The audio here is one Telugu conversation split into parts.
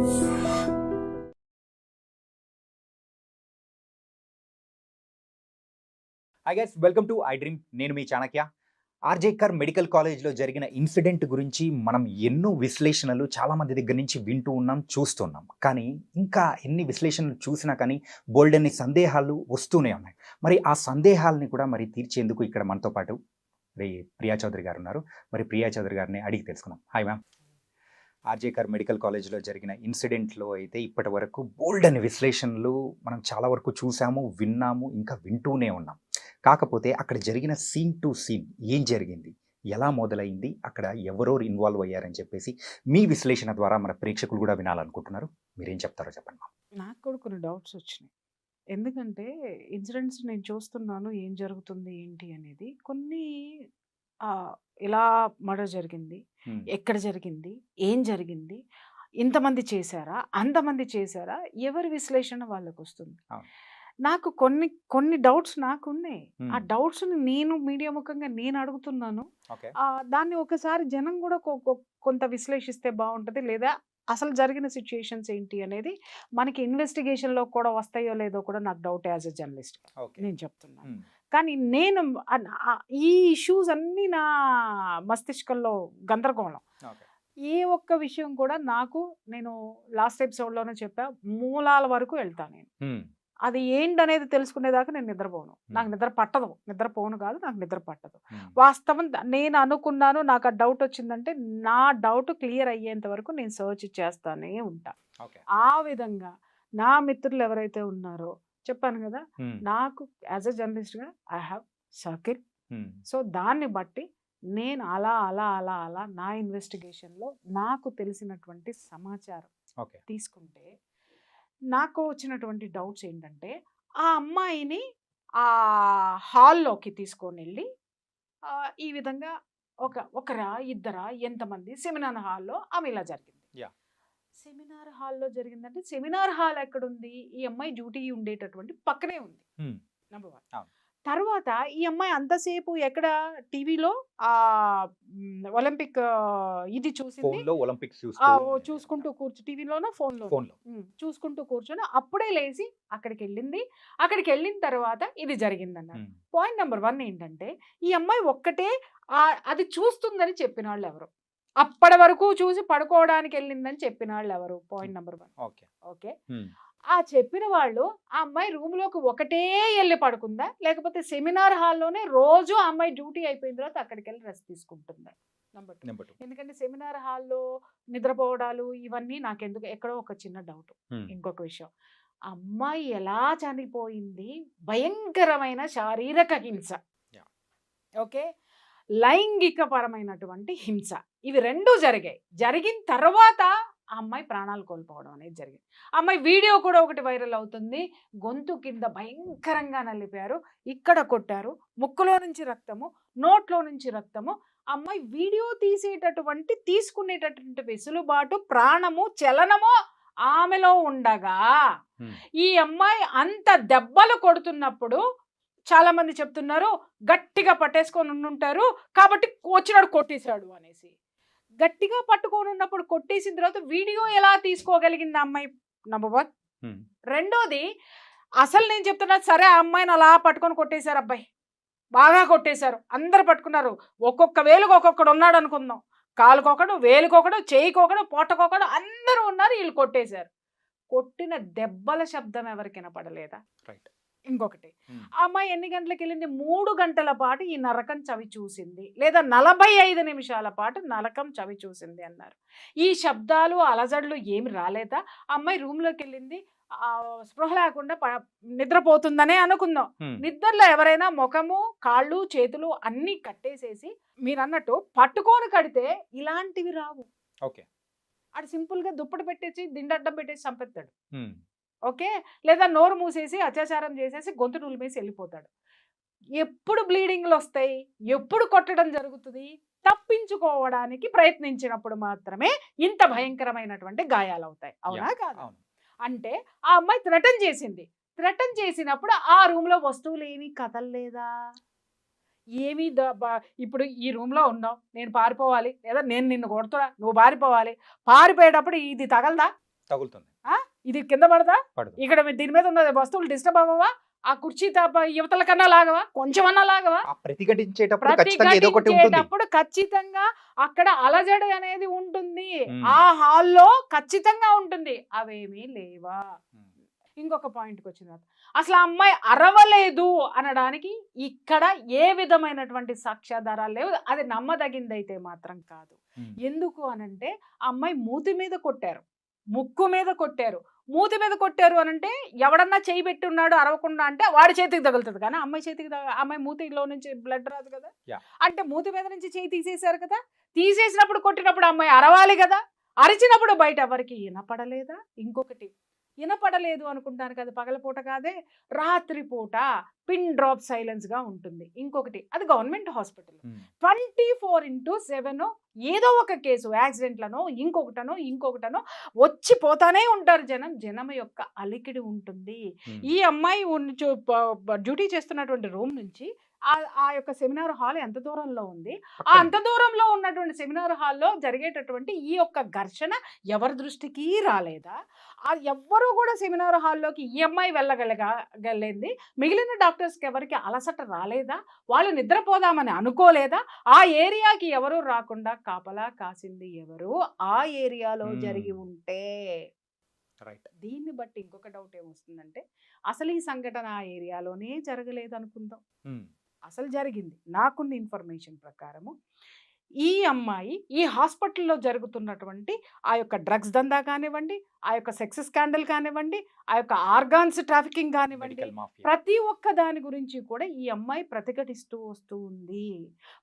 I guess welcome to I dream నేను మీ చాణక్య. ఆర్జేకర్ మెడికల్ కాలేజ్లో జరిగిన ఇన్సిడెంట్ గురించి మనం ఎన్నో విశ్లేషణలు చాలామంది దగ్గర నుంచి వింటూ ఉన్నాం చూస్తున్నాం. కానీ ఇంకా ఎన్ని విశ్లేషణలు చూసినా కానీ బోల్డ్ అన్ని సందేహాలు వస్తూనే ఉన్నాయి. మరి ఆ సందేహాలని కూడా మరి తీర్చేందుకు ఇక్కడ మనతో పాటు మరి ప్రియా చౌదరి గారు ఉన్నారు. మరి ప్రియా చౌదరి గారిని అడిగి తెలుసుకుందాం. హాయ్ మ్యామ్ ఆర్జేకర్ మెడికల్ కాలేజ్లో జరిగిన ఇన్సిడెంట్లో అయితే ఇప్పటి వరకు బోల్డ్ అని విశ్లేషణలు మనం చాలా వరకు చూసాము విన్నాము ఇంకా వింటూనే ఉన్నాం. కాకపోతే అక్కడ జరిగిన సీన్ టు సీన్ ఏం జరిగింది? ఎలా మొదలైంది? అక్కడ ఎవరెవరు ఇన్వాల్వ్ అయ్యారని చెప్పేసి మీ విశ్లేషణ ద్వారా మన ప్రేక్షకులు కూడా వినాలనుకుంటున్నారు. మీరేం చెప్తారో చెప్పండి నాకు కూడా కొన్ని డౌట్స్ వచ్చినాయి. ఎందుకంటే ఇన్సిడెంట్స్ నేను చూస్తున్నాను ఏం జరుగుతుంది ఏంటి అనేది కొన్ని ఎలా మర్డర్ జరిగింది. ఎక్కడ జరిగింది? ఏం జరిగింది? ఇంతమంది చేశారా? అంతమంది చేశారా? ఎవరి విశ్లేషణ వాళ్ళకు వస్తుంది. నాకు కొన్ని కొన్ని డౌట్స్ నాకు ఉన్నాయి ఆ. డౌట్స్ నేను మీడియా ముఖంగా నేను అడుగుతున్నాను. దాన్ని ఒకసారి జనం కూడా కొంత విశ్లేషిస్తే బాగుంటుంది లేదా అసలు జరిగిన సిచ్యుయేషన్స్ ఏంటి అనేది మనకి ఇన్వెస్టిగేషన్లో కూడా వస్తాయో లేదో కూడా నాకు డౌట్ యాజ్ ఎ జర్నలిస్ట్. నేను చెప్తున్నాను. కానీ నేను ఈ ఇష్యూస్ అన్నీ నా మస్తిష్కంలో గందరగోళం. ఏ ఒక్క విషయం కూడా నాకు నేను లాస్ట్ ఎపిసోడ్లోనే చెప్పా మూలాల వరకు వెళ్తాను నేను. అది ఏంటనేది తెలుసుకునేదాకా నేను నిద్రపోను. నాకు నిద్ర పట్టదు. నిద్రపోను కాదు నాకు నిద్ర పట్టదు. వాస్తవం నేను అనుకున్నాను నాకు ఆ డౌట్ వచ్చిందంటే నా డౌట్ క్లియర్ అయ్యేంత వరకు నేను సర్చ్ చేస్తానే ఉంటా. ఆ విధంగా నా మిత్రులు ఎవరైతే ఉన్నారో చెప్పాను కదా. నాకు యాజ్ అ జర్నలిస్ట్గా ఐ హ్యావ్ సర్కిల్. సో దాన్ని బట్టి నేను అలా అలా అలా అలా నా ఇన్వెస్టిగేషన్లో నాకు తెలిసినటువంటి సమాచారం ఓకే తీసుకుంటే నాకు వచ్చినటువంటి డౌట్స్ ఏంటంటే ఆ అమ్మాయిని ఆ హాల్లోకి తీసుకొని వెళ్ళి ఈ విధంగా ఒక ఒకరా ఇద్దరా ఎంతమంది సెమినార్ హాల్లో ఆమె ఇలా జరిగింది. సెమినార్ హాల్లో జరిగిందంటే సెమినార్ హాల్ ఎక్కడుంది? ఈ అమ్మాయి డ్యూటీ ఉండేటటువంటి పక్కనే ఉంది. Number one. తర్వాత ఈ అమ్మాయి అంతసేపు ఎక్కడ? టీవీలో? ఆ ఒలింపిక్ ఇది చూసింది. చూసుకుంటూ కూర్చు టీవీలోనో ఫోన్లో. చూసుకుంటూ కూర్చొని అప్పుడే లేచి అక్కడికి వెళ్ళింది అక్కడికి వెళ్ళిన తర్వాత ఇది జరిగిందన్నారు. పాయింట్ నెంబర్ వన్ ఏంటంటే ఈ అమ్మాయి ఒక్కటే అది చూస్తుందని చెప్పిన వాళ్ళు ఎవరు అప్పటి వరకు చూసి పడుకోవడానికి వెళ్ళిందని చెప్పిన వాళ్ళు ఎవరు? Point number one. Okay. Okay. ఆ చెప్పిన వాళ్ళు ఆ అమ్మాయి రూమ్లోకి ఒకటే వెళ్ళి పడుకుందా? లేకపోతే సెమినార్ హాల్లోనే రోజు ఆ అమ్మాయి డ్యూటీ అయిపోయిన తర్వాత అక్కడికి వెళ్ళి రెస్ట్ తీసుకుంటుందా? Number two. ఎందుకంటే సెమినార్ హాల్లో నిద్రపోవడాలు ఇవన్నీ నాకెందుకు? ఎక్కడో ఒక చిన్న డౌట్. ఇంకొక విషయం. అమ్మాయి ఎలా చనిపోయింది? భయంకరమైన శారీరక హింస. ఓకే? లైంగిక పరమైనటువంటి హింస. ఇవి రెండూ జరిగాయి. జరిగిన తర్వాత ఆ అమ్మాయి ప్రాణాలు కోల్పోవడం అనేది జరిగింది. అమ్మాయి వీడియో కూడా ఒకటి వైరల్ అవుతుంది. గొంతు కింద భయంకరంగా నలిపారు. ఇక్కడ కొట్టారు. ముక్కులో నుంచి రక్తము నోట్లో నుంచి రక్తము. అమ్మాయి వీడియో తీసేటటువంటి తీసుకునేటటువంటి వెసులుబాటు ప్రాణము చలనము ఆమెలో ఉండగా. ఈ అమ్మాయి అంత దెబ్బలు కొడుతున్నప్పుడు చాలా మంది చెప్తున్నారు గట్టిగా పట్టేసుకొని ఉండుంటారు. కాబట్టి వచ్చినాడు కొట్టేశాడు అనేసి. గట్టిగా పట్టుకొని ఉన్నప్పుడు కొట్టేసిన తర్వాత వీడియో ఎలా తీసుకోగలిగింది అమ్మాయి? Number one. రెండోది అసలు నేను చెప్తున్నా సరే ఆ అమ్మాయిని అలా పట్టుకొని కొట్టేశారు అబ్బాయి. బాగా కొట్టేశారు. అందరు పట్టుకున్నారు. ఒక్కొక్క వేలుకు ఒక్కొక్కడు ఉన్నాడు అనుకుందాం. కాలుకొకడు వేలుకొకడు చేయికొకడు పొట్టకొకడు అందరూ ఉన్నారు వీళ్ళు కొట్టేశారు. కొట్టిన దెబ్బల శబ్దం ఎవరికి వినపడలేదా రైట్. ఇంకొకటి. ఆ అమ్మాయి ఎన్ని గంటలకు వెళ్ళింది మూడు గంటల పాటు ఈ నరకం చవి చూసింది. లేదా నలభై ఐదు నిమిషాల పాటు నరకం చవి చూసింది అన్నారు. ఈ శబ్దాలు అలజడులు ఏమి రాలేదా? ఆ అమ్మాయి రూమ్లోకి వెళ్ళింది ఆ, స్పృహ లేకుండా నిద్రపోతుందనే అనుకుందాం. నిద్రలో ఎవరైనా ముఖము కాళ్ళు చేతులు అన్నీ కట్టేసేసి మీరు అన్నట్టు పట్టుకొని కడితే ఇలాంటివి రావు. ఓకే. ఆడు సింపుల్గా దుప్పటి పెట్టేసి దిండడ్డం పెట్టేసి చంపేస్తాడు. ఓకే? లేదా నోరు మూసేసి అత్యాచారం చేసేసి గొంతు నులిమేసి వెళ్ళిపోతాడు. ఎప్పుడు బ్లీడింగ్లు వస్తాయి? ఎప్పుడు కొట్టడం జరుగుతుంది? తప్పించుకోవడానికి ప్రయత్నించినప్పుడు మాత్రమే ఇంత భయంకరమైనటువంటి గాయాలు అవుతాయి అవునా కాదు? అంటే ఆ అమ్మాయి థ్రెటన్ చేసింది. థ్రెటన్ చేసినప్పుడు ఆ రూమ్లో వస్తువులు ఏమీ కదలలేదా? ఏమీ ఇప్పుడు ఈ రూమ్లో ఉన్నావు. నేను పారిపోవాలి. లేదా నేను నిన్ను కొడుతున్నా. నువ్వు పారిపోవాలి. పారిపోయేటప్పుడు ఇది తగలదా? తగులుతుంది. ఇది కింద పడదా? ఇక్కడ దీని మీద ఉన్న వస్తువులు డిస్టర్బ్ అవ్వవా ఆ కుర్చీ తప్ప యువతల కన్నా లాగవా? కొంచెమన్నా లాగవా? ఆ ప్రతిఘటించేటప్పుడు ఖచ్చితంగా అక్కడ అలజడి అనేది ఉంటుంది. ఆ హాల్లో ఖచ్చితంగా ఉంటుంది. అవేమీ లేవా. ఇంకొక పాయింట్కి వచ్చిన తర్వాత అసలు ఆ అమ్మాయి అరవలేదు అనడానికి ఇక్కడ ఏ విధమైనటువంటి సాక్ష్యాధారాలు లేవు. అది నమ్మదగిందైతే మాత్రం కాదు. ఎందుకు అనంటే ఆ అమ్మాయి మూతి మీద కొట్టారు. ముక్కు మీద కొట్టారు. మూతి మీద కొట్టారు అనంటే ఎవడన్నా చేయి పెట్టి ఉన్నాడు అరవకుండా అంటే వాడి చేతికి తగులుతుంది కానీ అమ్మాయి చేతికి అమ్మాయి మూతిలో నుంచి బ్లడ్ రాదు కదా. అంటే మూతి మీద నుంచి చేయి తీసేశారు కదా. తీసేసినప్పుడు కొట్టినప్పుడు అమ్మాయి అరవాలి కదా. అరిచినప్పుడు బయట ఎవరికి వినపడలేదా ఇంకొకటి వినపడలేదు అనుకుంటాను కదా! పగలపూట కాదే రాత్రిపూట పిన్ డ్రాప్ సైలెన్స్గా ఉంటుంది. ఇంకొకటి అది government hospital. Twenty four into seven ఏదో ఒక కేసు యాక్సిడెంట్లనో ఇంకొకటనో ఇంకొకటనో వచ్చి పోతానే ఉంటారు జనం. జనం యొక్క అలికిడి ఉంటుంది. ఈ అమ్మాయి డ్యూటీ చేస్తున్నటువంటి రూమ్ నుంచి ఆ యొక్క సెమినార్ హాల్ ఎంత దూరంలో ఉంది? ఆ. అంత దూరంలో ఉన్నటువంటి సెమినార్ హాల్లో జరిగేటటువంటి ఈ యొక్క ఘర్షణ ఎవరి దృష్టికి రాలేదా? ఆ ఎవ్వరూ కూడా సెమినార్ హాల్లోకి ఈ అమ్మాయి వెళ్ళగలగలింది మిగిలిన డాక్టర్స్కి ఎవరికి అలసట రాలేదా? వాళ్ళు నిద్రపోదామని అనుకోలేదా? ఆ ఏరియాకి ఎవరు రాకుండా కాపలా కాసింది ఎవరు? ఆ ఏరియాలో. జరిగి ఉంటే రైట్. దీన్ని బట్టి ఇంకొక డౌట్ ఏమొస్తుందంటే అసలు ఈ సంఘటన ఆ ఏరియాలోనే జరగలేదు అనుకుందాం. అసలు జరిగింది. నాకున్న ఇన్ఫర్మేషన్ ప్రకారము ఈ అమ్మాయి ఈ హాస్పిటల్లో జరుగుతున్నటువంటి ఆ యొక్క డ్రగ్స్ దందా కానివ్వండి ఆ యొక్క సెక్స్ స్కాండల్ కానివ్వండి ఆ యొక్క ఆర్గాన్స్ ట్రాఫికింగ్ కానివ్వండి ప్రతి ఒక్క దాని గురించి కూడా ఈ అమ్మాయి ప్రతిఘటిస్తూ వస్తూ ఉంది.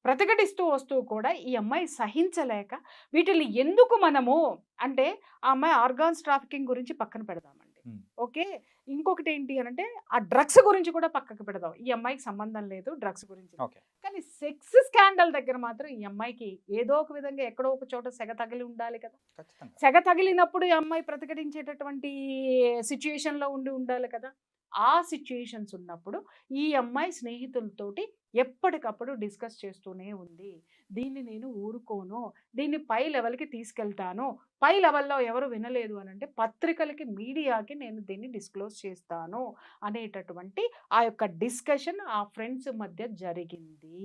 ప్రతిఘటిస్తూ వస్తూ కూడా ఈ అమ్మాయి సహించలేక వీటిని ఎందుకు మనము అంటే ఆ అమ్మాయి ఆర్గాన్స్ ట్రాఫికింగ్ గురించి పక్కన పెడదామండి. ఓకే. ఇంకొకటి ఏంటి అని అంటే ఆ డ్రగ్స్ గురించి కూడా పక్కకు పెడదాం. ఈ అమ్మాయికి సంబంధం లేదు డ్రగ్స్ గురించి. కానీ సెక్స్ స్కాండల్ దగ్గర మాత్రం ఈ అమ్మాయికి ఏదో ఒక విధంగా ఎక్కడో ఒక చోట సెగ తగిలి ఉండాలి కదా. సెగ తగిలినప్పుడు ఈ అమ్మాయి ప్రతిఘటించేటటువంటి సిచ్యుయేషన్లో ఉండి ఉండాలి కదా. ఆ సిచ్యుయేషన్స్ ఉన్నప్పుడు ఈ అమ్మాయి స్నేహితులతోటి ఎప్పటికప్పుడు డిస్కస్ చేస్తూనే ఉంది. దీన్ని నేను ఊరుకోను దీన్ని పై లెవెల్కి తీసుకెళ్తాను పై లెవెల్లో ఎవరు వినలేదు అని అంటే పత్రికలకి మీడియాకి నేను దీన్ని డిస్క్లోజ్ చేస్తాను అనేటటువంటి ఆ యొక్క డిస్కషన్ ఆ ఫ్రెండ్స్ మధ్య జరిగింది.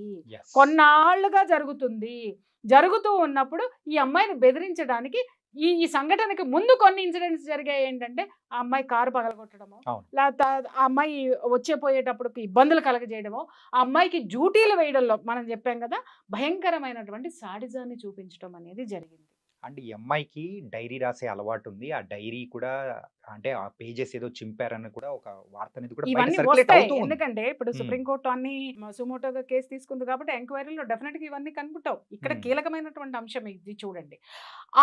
కొన్నాళ్ళుగా జరుగుతుంది. జరుగుతూ ఉన్నప్పుడు ఈ అమ్మాయిని బెదిరించడానికి ఈ ఈ సంఘటనకి ముందు కొన్ని ఇన్సిడెంట్స్ జరిగాయి ఏంటంటే ఆ అమ్మాయి కారు పగలగొట్టడము. లేకపోతే ఆ అమ్మాయి వచ్చే పోయేటప్పుడు ఇబ్బందులు కలగజేయడము ఆ అమ్మాయికి డ్యూటీలు వేయడంలో మనం చెప్పాం కదా భయంకరమైనటువంటి సాడిజాన్ని చూపించడం అనేది జరిగింది అండ్ ఈ అమ్మాయికి డైరీ రాసే అలవాటు ఉంది ఆ డైరీ కూడా అంటే ఆ పేజెస్ ఏదో చింపారని కూడా ఒక వార్త అనేది కూడా బయట ఇవన్నీ circulate వస్తాయి అవుతూ ఉంది. ఎందుకంటే ఇప్పుడు. సుప్రీంకోర్టు అన్ని సుమోటోగా కేసు తీసుకుంది కాబట్టి ఎంక్వైరీలో డెఫినెట్గా ఇవన్నీ కనుపుతావు ఇక్కడ Hmm. కీలకమైనటువంటి అంశం ఇది చూడండి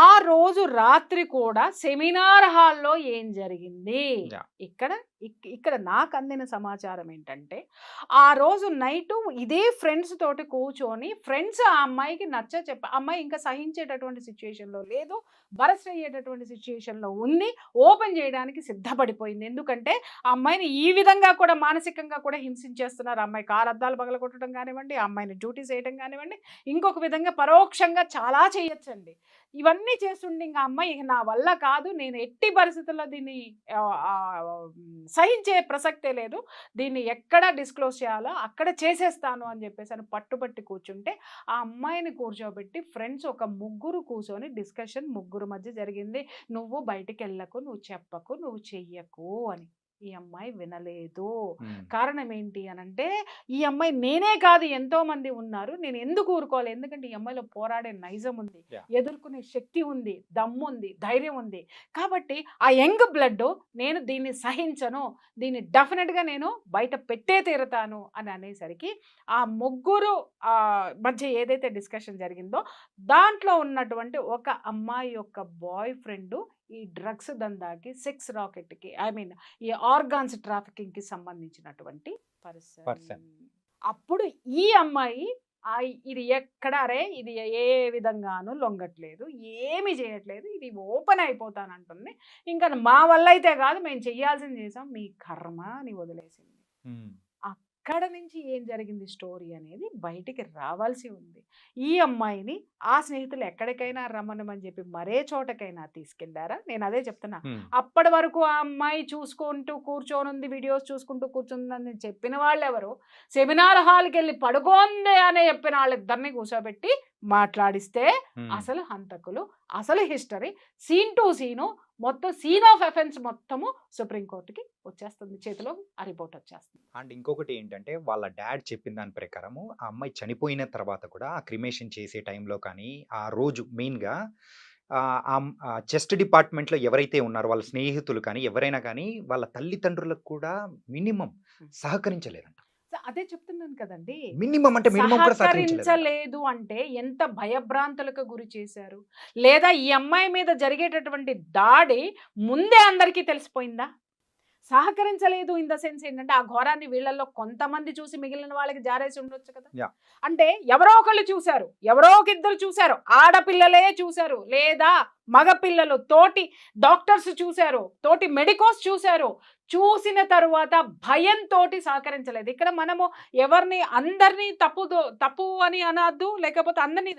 ఆ రోజు రాత్రి కూడా సెమినార్ హాల్లో ఏం జరిగింది Yeah. ఇక్కడ ఇక్- ఇక్కడ నాకు అందిన సమాచారం ఏంటంటే ఆ రోజు నైట్ ఇదే ఫ్రెండ్స్ తోటి కూర్చొని ఫ్రెండ్స్ ఆ అమ్మాయికి నచ్చ చెప్ప అమ్మాయి ఇంకా సహించేటటువంటి సిచ్యువేషన్లో లేదు బరస్ట్ అయ్యేటటువంటి సిచ్యుయేషన్ ఉంది ఓపెన్ చేయడానికి సిద్ధపడిపోయింది. ఎందుకంటే ఆ అమ్మాయిని ఈ విధంగా కూడా మానసికంగా కూడా హింసించేస్తున్నారు. అమ్మాయి కారు అద్దాలు పగలగొట్టడం కానివ్వండి అమ్మాయిని డ్యూటీ చేయడం కానివ్వండి ఇంకొక విధంగా పరోక్షంగా చాలా చేయొచ్చండి. ఇవన్నీ చేస్తుండే ఇంకా అమ్మాయి నా వల్ల కాదు నేను ఎట్టి పరిస్థితుల్లో దీన్ని సహించే ప్రసక్తే లేదు. దీన్ని ఎక్కడ డిస్క్లోజ్ చేయాలో అక్కడ చేసేస్తాను అని చెప్పేసి అని పట్టుబట్టి కూర్చుంటే ఆ అమ్మాయిని కూర్చోబెట్టి ఫ్రెండ్స్ ఒక ముగ్గురు కూర్చొని డిస్కషన్ ముగ్గురు మధ్య జరిగింది. నువ్వు బయటికి వెళ్ళకు నువ్వు చెప్పకు నువ్వు చెయ్యకు అని. ఈ అమ్మాయి వినలేదు. కారణం ఏంటి అని అంటే ఈ అమ్మాయి నేనే కాదు ఎంతో మంది ఉన్నారు నేను ఎందుకు ఊరుకోవాలి ఎందుకంటే ఈ అమ్మాయిలో పోరాడే నైజం ఉంది. ఎదుర్కొనే శక్తి ఉంది దమ్ము ఉంది ధైర్యం ఉంది కాబట్టి ఆ యంగ్ బ్లడ్ నేను దీన్ని సహించను దీన్ని డెఫినెట్గా నేను బయట పెట్టే తీరుతాను అని అనేసరికి ఆ ముగ్గురు మధ్య ఏదైతే డిస్కషన్ జరిగిందో దాంట్లో ఉన్నటువంటి ఒక అమ్మాయి యొక్క బాయ్ ఫ్రెండ్ ఈ డ్రగ్స్ దందాకి సెక్స్ రాకెట్కి ఐ మీన్ ఈ ఆర్గాన్స్ ట్రాఫికింగ్కి సంబంధించినటువంటి. పర్సన్ అప్పుడు ఈ అమ్మాయి ఇది ఎక్కడ అరే ఇది ఏ విధంగానూ లొంగట్లేదు ఏమి చేయట్లేదు ఇది ఓపెన్ అయిపోతానంటుంది ఇంకా మా వల్ల అయితే కాదు మేము చెయ్యాల్సింది చేసాం మీ కర్మ అని వదిలేసింది. ఎక్కడ నుంచి ఏం జరిగింది స్టోరీ అనేది బయటికి రావాల్సి ఉంది. ఈ అమ్మాయిని ఆ స్నేహితులు ఎక్కడికైనా రమ్మనమని చెప్పి మరే చోటకైనా తీసుకెళ్ళారా? నేను అదే చెప్తున్నా. అప్పటి వరకు ఆ అమ్మాయి చూసుకుంటూ కూర్చోనుంది వీడియోస్ చూసుకుంటూ కూర్చుందని చెప్పిన వాళ్ళు ఎవరు సెమినార్ హాల్కి వెళ్ళి పడుకోంది అని చెప్పిన వాళ్ళిద్దరిని కూర్చోబెట్టి మాట్లాడిస్తే. అసలు హంతకులు అసలు హిస్టరీ సీన్ టు సీను మొత్తం సీన్ ఆఫ్ ఎఫెన్స్ మొత్తము సుప్రీంకోర్టుకి వచ్చేస్తుంది. చేతిలో ఆ రిపోర్ట్ వచ్చేస్తుంది. అండ్ ఇంకొకటి ఏంటంటే వాళ్ళ డాడ్ చెప్పిన దాని ప్రకారము ఆ అమ్మాయి చనిపోయిన తర్వాత కూడా ఆ క్రిమేషన్ చేసే టైంలో కానీ ఆ రోజు మెయిన్గా చెస్ట్ డిపార్ట్మెంట్లో ఎవరైతే ఉన్నారో వాళ్ళ స్నేహితులు కానీ ఎవరైనా కానీ వాళ్ళ తల్లిదండ్రులకు కూడా మినిమం సహకరించలేదంట. అదే చెప్తున్నాను కదండి. మినిమం అంటే సహకరించలేదు అంటే ఎంత భయభ్రాంతులకు గురి చేశారు? లేదా ఈ అమ్మాయి మీద జరిగేటటువంటి దాడి ముందే అందరికీ తెలిసిపోయిందా? సహకరించలేదు ఇన్ ద సెన్స్ ఏంటంటే ఆ ఘోరాన్ని వీళ్ళల్లో కొంతమంది చూసి మిగిలిన వాళ్ళకి జారేసి ఉండొచ్చు కదా. అంటే ఎవరో ఒకళ్ళు చూశారు ఎవరో ఒక ఇద్దరు చూశారు ఆడపిల్లలే చూశారు లేదా మగపిల్లలు తోటి డాక్టర్స్ చూశారు తోటి మెడికోస్ చూశారు చూసిన తరువాత భయంతో సహకరించలేదు. ఇక్కడ మనము ఎవరిని అందరినీ తప్పు తప్పు అని అనద్దు లేకపోతే అందరినీ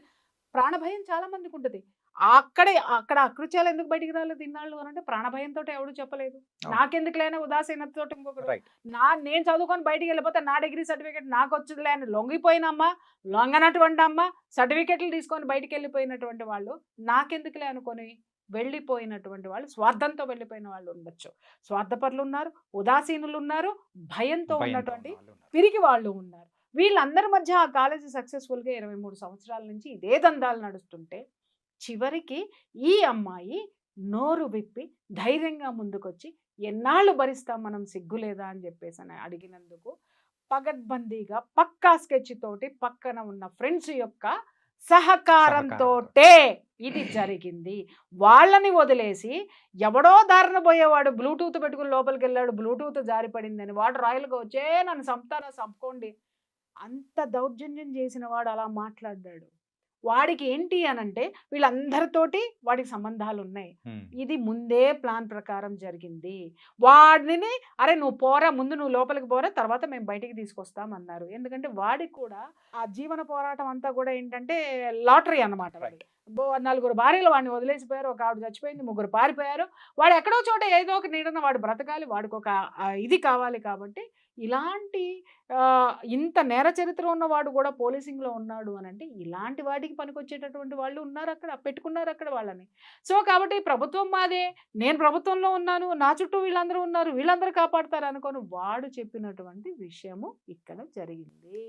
ప్రాణభయం చాలా మందికి ఉంటుంది. అక్కడే అక్కడ అకృత్యాలు ఎందుకు బయటికి రాలేదు ఇన్నాళ్ళు అని అంటే ప్రాణభయంతో ఎవడు చెప్పలేదు. అవును. నాకెందుకు లేని ఉదాసీనతతో ఇంకొకరు రైట్. నా నేను చదువుకొని బయటికి వెళ్ళిపోతే నా డిగ్రీ సర్టిఫికేట్ నాకు వచ్చిందిలే అని లొంగిపోయినమ్మా లొంగనటువంటి అమ్మ సర్టిఫికెట్లు తీసుకొని బయటికి వెళ్ళిపోయినటువంటి వాళ్ళు నాకెందుకులే అనుకొని వెళ్ళిపోయినటువంటి వాళ్ళు స్వార్థంతో వెళ్ళిపోయిన వాళ్ళు ఉండొచ్చు. స్వార్థపరులు ఉన్నారు ఉదాసీనులు ఉన్నారు భయంతో ఉన్నటువంటి పిరికి వాళ్ళు ఉన్నారు. వీళ్ళందరి మధ్య ఆ కాలేజీ సక్సెస్ఫుల్గా ఇరవై మూడు సంవత్సరాల నుంచి ఇదే దందాలు నడుస్తుంటే చివరికి ఈ అమ్మాయి నోరు విప్పి ధైర్యంగా ముందుకొచ్చి ఎన్నాళ్ళు భరిస్తాం మనం సిగ్గులేదా అని చెప్పేసి అని అడిగినందుకు పగడ్బందీగా పక్కా స్కెచ్ తోటి పక్కన ఉన్న ఫ్రెండ్స్ యొక్క సహకారంతో ఇది జరిగింది. వాళ్ళని వదిలేసి ఎవడో దారిన పోయేవాడు బ్లూటూత్ పెట్టుకుని లోపలికి వెళ్ళాడు బ్లూటూత్ జారిపడిందని వాడు రాయలుగా వచ్చే నన్ను చంపుతారా చంపుకోండి. అంత దౌర్జన్యం చేసిన వాడు అలా మాట్లాడాడు వాడికి ఏంటి అనంటే వీళ్ళందరితోటి వాడికి సంబంధాలు ఉన్నాయి ఇది ముందే ప్లాన్ ప్రకారం జరిగింది. వాడిని అరే నువ్వు పోరా ముందు నువ్వు లోపలికి పోరా తర్వాత మేము బయటికి తీసుకొస్తాం అన్నారు ఎందుకంటే వాడికి కూడా ఆ జీవన పోరాటం అంతా కూడా ఏంటంటే లాటరీ బో- నలుగురు భార్యలు వాడిని వదిలేసిపోయారు. ఒక ఆవిడ చచ్చిపోయింది ముగ్గురు పారిపోయారు. వాడు ఎక్కడో చోట ఏదో ఒక నీడన వాడు బ్రతకాలి వాడికి ఒక ఇది కావాలి కాబట్టి ఇలాంటి ఇంత నేర చరిత్ర ఉన్నవాడు కూడా పోలీసింగ్లో ఉన్నాడు అని అంటే ఇలాంటి వాటికి పనికొచ్చేటటువంటి వాళ్ళు ఉన్నారు అక్కడ పెట్టుకున్నారు అక్కడ వాళ్ళని. సో కాబట్టి ప్రభుత్వం మాదే నేను ప్రభుత్వంలో ఉన్నాను నా చుట్టూ వీళ్ళందరూ ఉన్నారు వీళ్ళందరూ కాపాడతారు అనుకొని వాడు చెప్పినటువంటి విషయము ఇక్కడ జరిగింది.